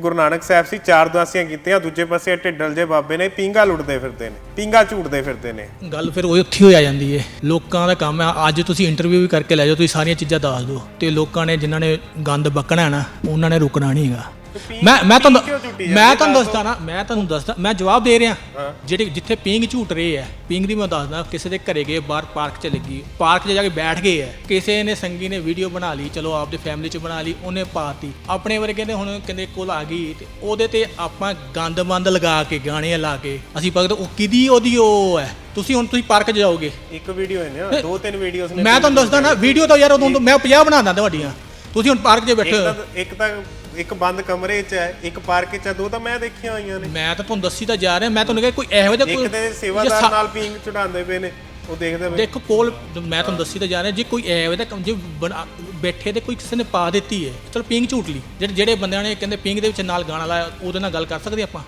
ਗੁਰੂ ਨਾਨਕ ਸਾਹਿਬ ਸੀ, ਚਾਰ ਉਦਾਸੀਆਂ ਕੀਤੀਆਂ, ਦੂਜੇ ਪਾਸੇ ਢਿੱਡਲ ਜੇ ਬਾਬੇ ਨੇ ਪਿੰਗਾ ਲੁੱਟਦੇ ਫਿਰਦੇ ਨੇ ਪਿੰਗਾ ਝੂਟਦੇ ਫਿਰਦੇ ਨੇ। ਗੱਲ ਫਿਰ ਉਹ ਉੱਥੇ ਹੋ ਆ ਜਾਂਦੀ ਏ। ਲੋਕਾਂ ਦਾ ਕੰਮ ਆ, ਅੱਜ ਤੁਸੀਂ ਇੰਟਰਵਿਊ ਵੀ ਕਰਕੇ ਲੈ ਜਾਓ, ਤੁਸੀਂ ਸਾਰੀਆਂ ਚੀਜ਼ਾਂ ਦੱਸ ਦਿਓ। ਤੇ ਲੋਕਾਂ ਨੇ ਜਿਨ੍ਹਾਂ ਨੇ ਗੰਦ ਬਕਣਾ ਨਾ, ਉਹਨਾਂ ਨੇ ਰੁਕਣਾ ਨਹੀਂ ਹੈਗਾ ਮੈਂ ਮੈਂ ਤੁਹਾਨੂੰ ਮੈਂ ਤੁਹਾਨੂੰ ਦੱਸਦਾ ਨਾ ਮੈਂ ਤੁਹਾਨੂੰ ਦੱਸਦਾ ਮੈਂ ਜਵਾਬ ਦੇ ਰਿਹਾ। ਜਿਹੜੇ ਜਿੱਥੇ ਪਿੰਗ ਝੂਟ ਰਹੇ ਆ ਪਿੰਗ ਦੀ ਮੈਂ ਦੱਸਦਾ ਕਿਸੇ ਦੇ ਘਰੇ ਗਏ ਬਾਹਰ ਪਾਰਕ 'ਚ ਲੱਗੀ ਪਾਰਕ 'ਚ ਜਾ ਕੇ ਬੈਠ ਗਏ ਆ ਕਿਸੇ ਨੇ ਸੰਗੀ ਨੇ ਵੀਡੀਓ ਬਣਾ ਲਈ ਚਲੋ ਆਪਦੇ ਫੈਮਿਲੀ 'ਚ ਬਣਾ ਲਈ ਉਹਨੇ ਪਾਤੀ ਆਪਣੇ ਵਰਗੇ ਨੇ ਹੁਣ ਕਹਿੰਦੇ ਕੋਲ ਆ ਗਈ ਤੇ ਉਹਦੇ ਤੇ ਆਪਾਂ ਗੰਦ ਮੰਦ ਲਗਾ ਕੇ ਗਾਣੇ ਲਾ ਕੇ ਅਸੀਂ ਪਕੜ ਉਹ ਕਿਦੀ ਉਹਦੀ ਉਹ ਹੈ? ਤੁਸੀਂ ਹੁਣ ਤੁਸੀਂ ਪਾਰਕ 'ਚ ਜਾਓਗੇ। ਇੱਕ ਵੀਡੀਓ ਹੈ ਨਾ ਦੋ ਤਿੰਨ ਵੀਡੀਓਜ਼ ਨੇ ਮੈਂ ਤੁਹਾਨੂੰ ਦੱਸਦਾ ਨਾ ਵੀਡੀਓ ਤਾਂ ਯਾਰ ਉਦੋਂ ਮੈਂ 50 ਬਣਾਉਂਦਾ ਤੁਹਾਡੀਆਂ। ਤੁਸੀਂ ਹੁਣ ਪਾਰਕ 'ਚ ਬੈਠੇ ਇੱਕ ਹੋ। ਤਾਂ ਇੱਕ ਤਾਂ ਇੱਕ ਬੰਦ ਕਮਰੇ 'ਚ ਹੈ ਇੱਕ ਪਾਰਕ 'ਚ ਹੈ ਦੋ ਤਾਂ ਮੈਂ ਦੇਖੀਆਂ ਹੋਈਆਂ ਨੇ। ਮੈਂ ਤਾਂ ਤੁਹਾਨੂੰ ਦੱਸੀ ਤਾਂ ਜਾ ਰਿਹਾ ਮੈਂ ਤੁਹਾਨੂੰ ਕਿਹਾ ਕੋਈ ਇਹੋ ਜਿਹਾ ਇੱਕ ਕੋਈ ਤੇ ਜੇ ਸੇਵਾਦਾਰ ਨਾਲ ਪਿੰਗ ਚੜਾਉਂਦੇ ਪਏ ਨੇ ਉਹ ਦੇਖਦੇ ਪਏ। ਦੇਖੋ ਕੋਲ ਮੈਂ ਤੁਹਾਨੂੰ ਦੱਸੀ ਤਾਂ ਜਾ ਰਿਹਾ ਜੇ ਕੋਈ ਜਿਹਾ ਕੰਮ ਜੇ ਬੈਠੇ ਤੇ ਕੋਈ ਕਿਸੇ ਨੇ ਪਾ ਦਿੱਤੀ ਹੈ ਚਲੋ ਪਿੰਗ ਝੂਟ ਲਈ। ਜਿਹੜੇ ਜਿਹੜੇ ਬੰਦਿਆਂ ਨੇ ਕਹਿੰਦੇ ਪਿੰਗ ਦੇ ਵਿੱਚ ਨਾਲ ਗਾਣਾ ਲਾਇਆ ਉਹਦੇ ਨਾਲ ਗੱਲ ਕਰ ਸਕਦੇ ਆਪਾਂ?